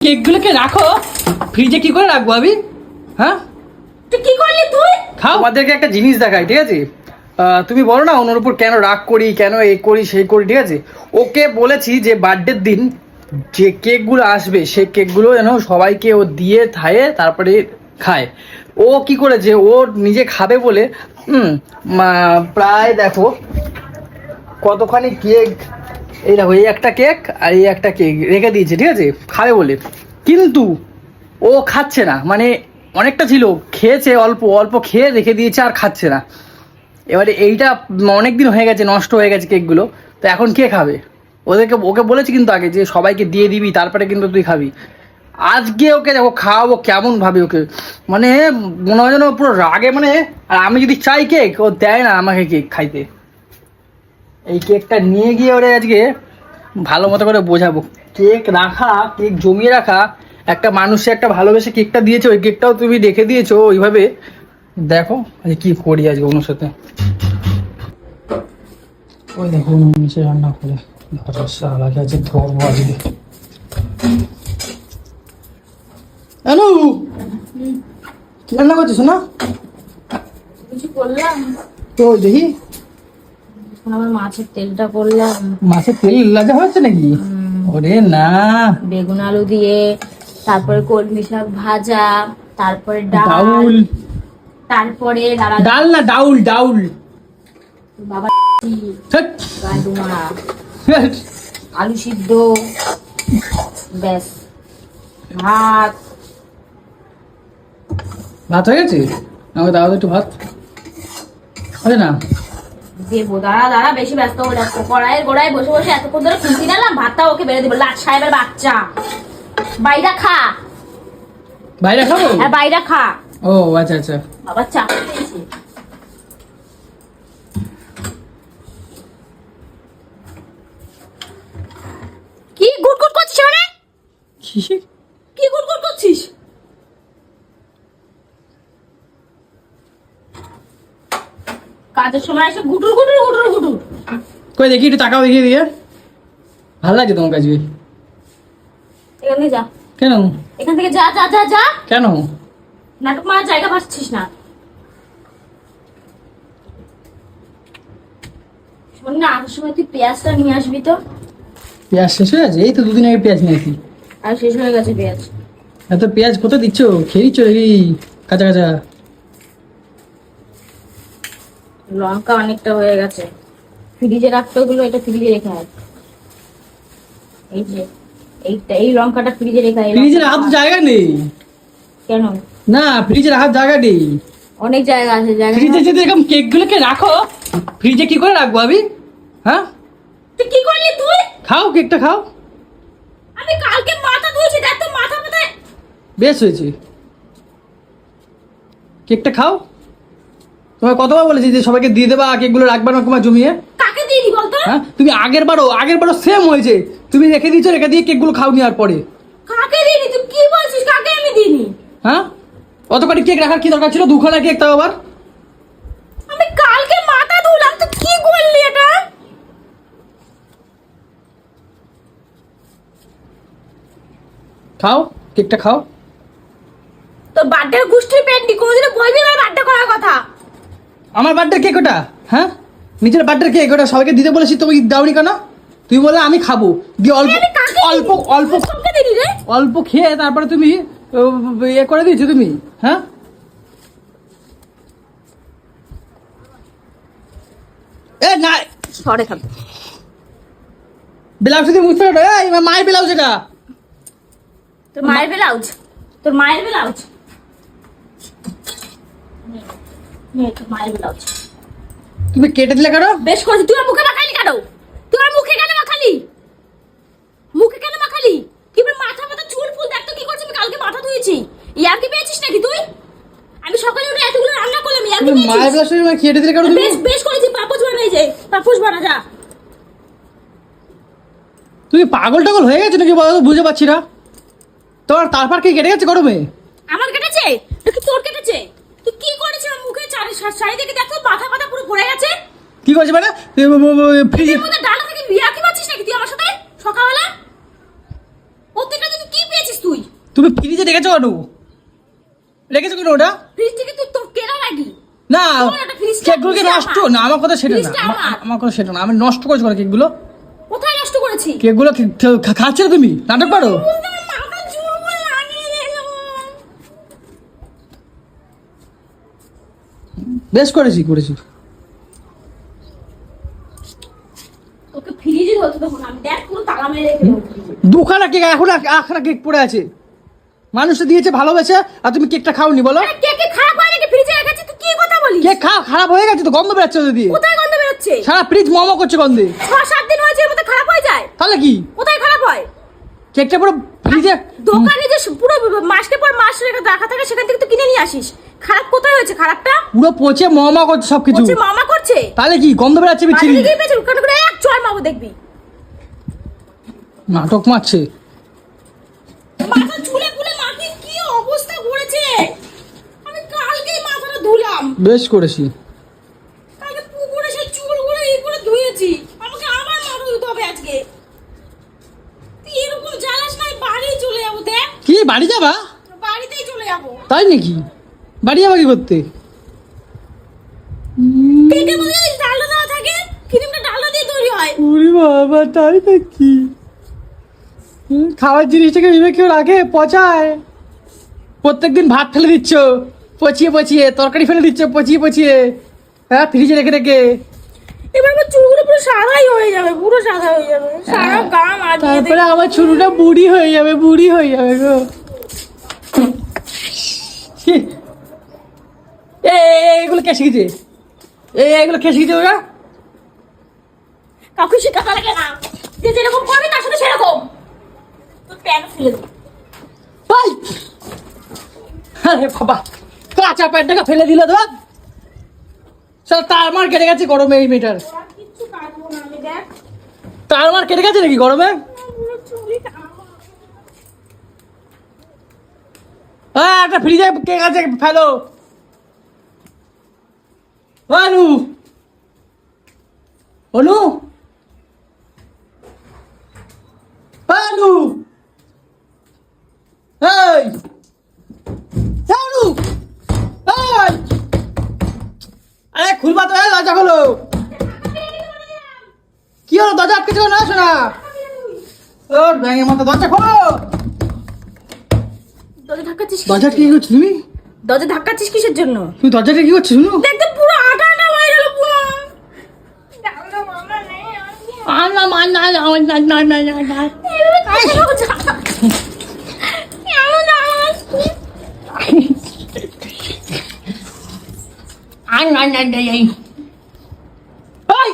কেকগুলোকে রাখো। ফ্রিজে কি করে রাখব আমি হ্যাঁ? তুই কি করলি তুই? খাও। আমাদেরকে একটা জিনিস দেখাই ঠিক আছে? আহ, তুমি বলো না ওনার উপর কেন রাগ করি কেন এই করি সেই করি ঠিক আছে? ওকে বলেছি যে বার্থডের দিন যে কেকগুলো আসবে সেই কেকগুলো যেন সবাইকে ও দিয়ে থায়ে তারপরে খায়। ও কি করেছে? ও নিজে খাবে বলে হুম মা- প্রায় দেখো কতখানি কেক এই দেখো, এই একটা কেক আর এই একটা কেক রেখে দিয়েছে, ঠিক আছে? খাবে বলে। কিন্তু ও খাচ্ছে না। মানে অনেকটা ছিল, খেয়েছে অল্প অল্প খেয়ে রেখে দিয়েছে আর খাচ্ছে না। এবারে এইটা অনেক দিন হয়ে গেছে, নষ্ট হয়ে গেছে কেকগুলো তো এখন কে খাবে? ওদেরকে, ওকে বলেছি কিন্তু আগে যে সবাইকে দিয়ে দিবি, তারপরে কিন্তু তুই খাবি। আজকে ওকে দেখো, খাওয়াবো কেমন ভাবে ওকে। মানে মনে হয় যেন পুরো রাগে মানে আর আমি যদি চাই কেক ও দেয় না আমাকে কেক খাইতে। এই কেকটা নিয়ে গিয়ে ওরে আজকে ভালো মতো করে বোঝাবো। কেক রাখা কেক জমিয়ে রাখা একটা মানুষে একটা ভালোবেসে কেকটা দিয়েছে ওই কেকটাও তুমি রেখে দিয়েছ ওইভাবে। দেখো আজকে কি করি আজকে ওনার সাথে। ওই দেখো নিচে রান্না করে। ঘরের আছে ধরবো আজকে। হ্যালো রান্না করছিস না কিছু করলাম। তো দেখি। আমার মাছের তেলটা করলাম। মাছের তেল লাগা হয়েছে নাকি? ওরে না। বেগুন আলু দিয়ে তারপরে কলমি শাক ভাজা তারপরে ডাউল। তারপরে ডাল না ডাউল ডাউল। বাবা। আলু সিদ্ধ। ব্যাস। ভাত। ভাত হয়ে গেছে? আমাকে দাও একটু ভাত। হবে না। দেবো দাঁড়া দাঁড়া বেশি ব্যস্ত হয়ে যাচ্ছে। কড়াইয়ের গোড়ায় বসে বসে এতক্ষণ ধরে খুঁজি দিলাম ভাতটা ওকে বেড়ে দেবো। লাট সাহেবের বাচ্চা। বাইরা খা। বাইরে খাব? হ্যাঁ বাইরা খা। ও আচ্ছা আচ্ছা। বাবা চা কি গুড় গুট করছিস মানে? কি গুট গুট করছিস? কাজের সময় এসে গুটুর গুটুর গুটুর গুটুর কই দেখি একটু টাকাও দেখিয়ে দিয়ে ভালো লাগছে তোমার কাছে? এখান থেকে যা। কেন? এখান থেকে যা যা যা যা। কেন? নাটক মারার জায়গা পাচ্ছিস না। শোন না সময় তুই পেঁয়াজটা নিয়ে আসবি তো। পেঁয়াজ শেষ হয়ে গেছে? এই তো দুদিন আগে পেঁয়াজ নিয়েছি। আর শেষ হয়ে গেছে পেঁয়াজ। এত পেঁয়াজ কোথায় দিচ্ছ? খেয়ে দিচ্ছ নাকি কাঁচা কাঁচা। লঙ্কা অনেকটা হয়ে গেছে। ফ্রিজে রাখতে ওগুলো এটা ফ্রিজে রেখে আয়। এই যে এইটা এই লঙ্কাটা ফ্রিজে রেখে। এই ফ্রিজে রাখার জায়গা নেই। কেন? না ফ্রিজে রাখার জায়গা নেই। অনেক জায়গা আছে জায়গা ফ্রিজে যদি এরকম কেকগুলোকে রাখো ফ্রিজে কি করে রাখব আমি হ্যাঁ? তুই কি করলি তুই? খাও কেকটা খাও। আমি কালকে মাথা ধুয়েছি দেখ তো মাথা মাথায় বেশ হয়েছে। কেকটা খাও। তোমার কতবার বলেছি যে সবাইকে দিয়ে দেবা কেকগুলো রাখবা না তোমার জমিয়ে? কাকে দিইনি বলতো? হ্যাঁ? তুমি আগের বারও আগের বারও সেম হয়েছে তুমি রেখে দিয়েছ রেখে দিয়ে কেকগুলো খাও আর পরে। কাকে দিইনি? তুই কি বলছিস? কাকে আমি দিইনি? হ্যাঁ? অত কটি কেক রাখার কি দরকার ছিল? দুখানা কেক তাও আবার? আমি কালকে মাথা ধুলাম তুই কি করলি এটা? খাও কেকটা খাও। তোর বার্থডে গোষ্ঠীর পেন্টি কোনোদিনও বলবি আমার বার্থডে করার কথা। আমার বার্থডে কেক ওটা? হ্যাঁ? নিজের বার্থডে কেক ওটা? সবাইকে দিতে বলেছি তুমি দাওনি কেন? তুই বলে আমি খাব। দিয়ে অল্প অল্প অল্প অল্প খেয়ে তারপরে তুমি ইয়ে করে দিয়েছ তুমি হ্যাঁ? এ না সরে খাবে। ব্লাউজ দিয়ে মুছতে পারো এই মায়ের ব্লাউজ এটা। তোর মায়ের ব্লাউজ? তোর মায়ের ব্লাউজ? নে মায়ের ব্লাউজ তুমি কেটে দিলে কেন? বেশ করেছি তুই মুখে মাখালি কেন? তুই মুখে কেন মাখালি? মুখে কেন মাখালি? কি বলে মাথা মাথা চুল ফুল দেখ তো কি করছিস আমি কালকে মাথা ধুয়েছি। ইয়ার কি পেয়েছিস নাকি তুই? আমি সকালে উঠে এতগুলো রান্না করলাম ইয়ার কি তুমি মায়ের পেয়েছিস ব্লাউজ কেটে দিলে কেন তুমি? বেশ বেশ করেছি পাপোশ বানাই যে পাপোশ বানা যা। তুমি পাগল টাগল হয়ে গেছো নাকি বলো তো বুঝতে পারছি না। তোমার তারপর কি কেটে গেছে গরমে? আমার কেটেছে? নাকি তোর কেটেছে? তুই কি আমার মুখে? চারি শাড়ি দেখে মাথা মাথা পুরো গেছে। কি করছে মানে? ফ্রিজে মধ্যে ডালা থেকে বিয়া কি পাচ্ছিস নাকি তুই আমার সাথে? সকালবেলা? প্রত্যেকটা তুই কি পেয়েছিস তুই? তুমি ফ্রিজে রেখেছো কেন? রেখেছো কেন ওটা? ফ্রিজ থেকে তুই তোর কেনা নাকি না তোমার একটা ফ্রিজটা- কেকগুলো কি ফ্রিজটা নষ্ট? না আমার কথা সেটা না। আমার। আমার। কথা সেটা না। আমি নষ্ট করেছি কেকগুলো। কোথায় নষ্ট করেছি? কেকগুলো খাচ্ছিলে তুমি? নাটক পারো মাথা জোর করে লাগিয়ে দিল। বেশ করেছি করেছি। তোকে ফ্রিজে হতো তখন আমি দেখ পুরো তালা মেরে রেখে দুখানা কেক এখন কেক পড়ে আছে। দিয়েছে ভালোবেসে আর তুমি কেকটা খাওনি বলো। খারাপ হয় ফ্রিজে রেখেছি তুই কি কথা বলিস? কেক খাও খারাপ হয়ে গেছে তো গন্ধ বেরোচ্ছে ওদের দিয়ে। কোথায় গন্ধ বেরোচ্ছে? সারা ফ্রিজ মমো করছে গন্ধে। ছ সাত দিন হয়েছে এর মধ্যে খারাপ হয়ে যায়? তাহলে কি? কোথায় খারাপ হয়? কেকটা পুরো ফ্রিজে দোকানে যে পুরো মাসকে পর মাস রেখে রাখা থাকে সেখান থেকে তো কিনে নিয়ে আসিস। খারাপ কোথায় হয়েছে? খারাপটা? পুরো পচে মমা করছে সবকিছু। হচ্ছে মামা করছে? তাহলে কি? গন্ধ বেরোচ্ছে বাড়ি বিচ্ছিরি থেকেই পেয়েছে উৎকাট করে এক চড় মাবো দেখবি। নাটক মারছে। মাথা চুলে ফুলে মাকে কি অবস্থা করেছে? আমি কালকেই মাথাটা ধুলাম। বেশ করেছি। কালকে পুকুরে সেই চুলগুলো এই করে ধুয়েছি। আমাকে আবার মাথা ধুতে হবে আজকে। তুই এরকম জ্বালাস নাই বাড়ি চলে যাব দেখ। কি বাড়ি যাবা? বাড়িতেই চলে যাব। তাই নাকি? বাড়ি যাবা কি করতে? দেওয়া থাকে ক্রিমটা ডালনা দিয়ে তৈরি হয়। ওরে বাবা তাই নাকি? খাওয়ার জিনিসটাকে ভেবে কেউ রাখে পচায়। প্রত্যেকদিন ভাত ফেলে দিচ্ছ পচিয়ে পচিয়ে তরকারি ফেলে দিচ্ছ পচিয়ে পচিয়ে। হ্যাঁ ফ্রিজে রেখে রেখে। এবার আমার চুলগুলো পুরো সাদাই হয়ে যাবে পুরো সাদা হয়ে যাবে। সারা গা মারিয়ে তারপরে আমার চুলটা বুড়ি হয়ে যাবে বুড়ি হয়ে যাবে গো। এ এ, এ, এগুলো কে শিখেছে? এ এগুলো কে শিখেছে ওরা? কাউকে শেখাতে লাগে না। যে যেরকম করবে তার সাথে সেরকম। তোর প্যান্ট ফেলে দেবো ভাই আরে বাবা কাঁচা প্যান্টটাকে ফেলে দিল তো। চল তার মার কেটে গেছে গরমে এই দেখ। তার মার কেটে গেছে নাকি গরমে? হ্যাঁ একটা ফ্রিজে কেক আছে ফেলো। অনু অনু অনু এই! অনু এই! আরে খুলবা তো দরজা খোলো। কি হলো দরজা আটকে ছিল না? শোনা। ওর ব্যাঙের মতো দরজা খোলো। দরজা ধাক্কাচ্ছিস দরজা কি করছ তুমি? দরজা ধাক্কাচ্ছিস কিসের জন্য? তুমি দরজাটা কি করছ শুনো? দেখতে naman, nalawan na naman na na. Ano na na na Ay!